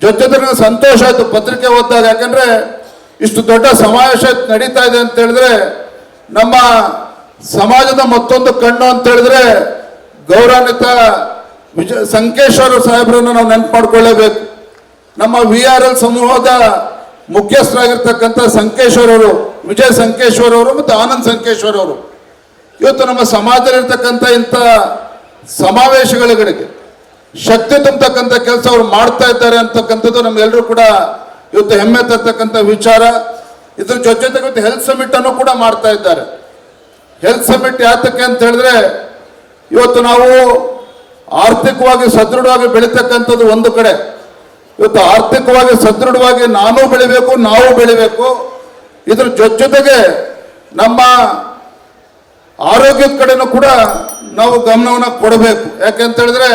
ಜೊತೆ ಸಂತೋಷ ಆಯ್ತು ಪತ್ರಿಕೆ ಓದಿದಾಗ. ಯಾಕಂದ್ರೆ ಇಷ್ಟು ದೊಡ್ಡ ಸಮಾವೇಶ ನಡೀತಾ ಇದೆ ಅಂತ ಹೇಳಿದ್ರೆ ನಮ್ಮ ಸಮಾಜದ ಮತ್ತೊಂದು ಕಣ್ಣು ಅಂತ ಹೇಳಿದ್ರೆ ಗೌರವಾನ್ವಿತ ವಿಜಯ ಸಂಕೇಶ್ವರ ಸಾಹೇಬ್ರನ್ನು ನಾವು ನೆನಪು ಮಾಡ್ಕೊಳ್ಳೇಬೇಕು ನಮ್ಮ ವಿ ಆರ್ ಎಲ್ ಸಮೂಹದ ಮುಖ್ಯಸ್ಥರಾಗಿರ್ತಕ್ಕಂಥ ಸಂಕೇಶ್ವರವರು, ವಿಜಯ್ ಸಂಕೇಶ್ವರ ಅವರು ಮತ್ತು ಆನಂದ್ ಸಂಕೇಶ್ವರ ಅವರು ಇವತ್ತು ನಮ್ಮ ಸಮಾಜದಲ್ಲಿರ್ತಕ್ಕಂಥ ಇಂಥ ಸಮಾವೇಶಗಳಿಗೆ ಶಕ್ತಿ ತುಂಬತಕ್ಕಂಥ ಕೆಲಸ ಅವರು ಮಾಡ್ತಾ ಇದ್ದಾರೆ ಅಂತಕ್ಕಂಥದ್ದು ನಮ್ಗೆಲ್ಲರೂ ಕೂಡ ಇವತ್ತು ಹೆಮ್ಮೆ ತರ್ತಕ್ಕಂಥ ವಿಚಾರ. ಇದ್ರ ಜೊತೆ ಜೊತೆಗೆ ಇವತ್ತು ಹೆಲ್ತ್ ಸಮಿಟ್ ಅನ್ನು ಕೂಡ ಮಾಡ್ತಾ ಇದ್ದಾರೆ. ಹೆಲ್ತ್ ಸಮಿಟ್ ಯಾತಕ್ಕೆ ಅಂತ ಹೇಳಿದ್ರೆ, ಇವತ್ತು ನಾವು ಆರ್ಥಿಕವಾಗಿ ಸದೃಢವಾಗಿ ಬೆಳೀತಕ್ಕಂಥದ್ದು ಒಂದು ಕಡೆ. ಇವತ್ತು ಆರ್ಥಿಕವಾಗಿ ಸದೃಢವಾಗಿ ನಾನು ಬೆಳಿಬೇಕು, ನಾವು ಬೆಳಿಬೇಕು. ಇದ್ರ ಜೊತೆಗೆ ನಮ್ಮ ಆರೋಗ್ಯದ ಕಡೆನೂ ಕೂಡ ನಾವು ಗಮನವನ್ನು ಕೊಡಬೇಕು. ಯಾಕೆಂತ ಹೇಳಿದ್ರೆ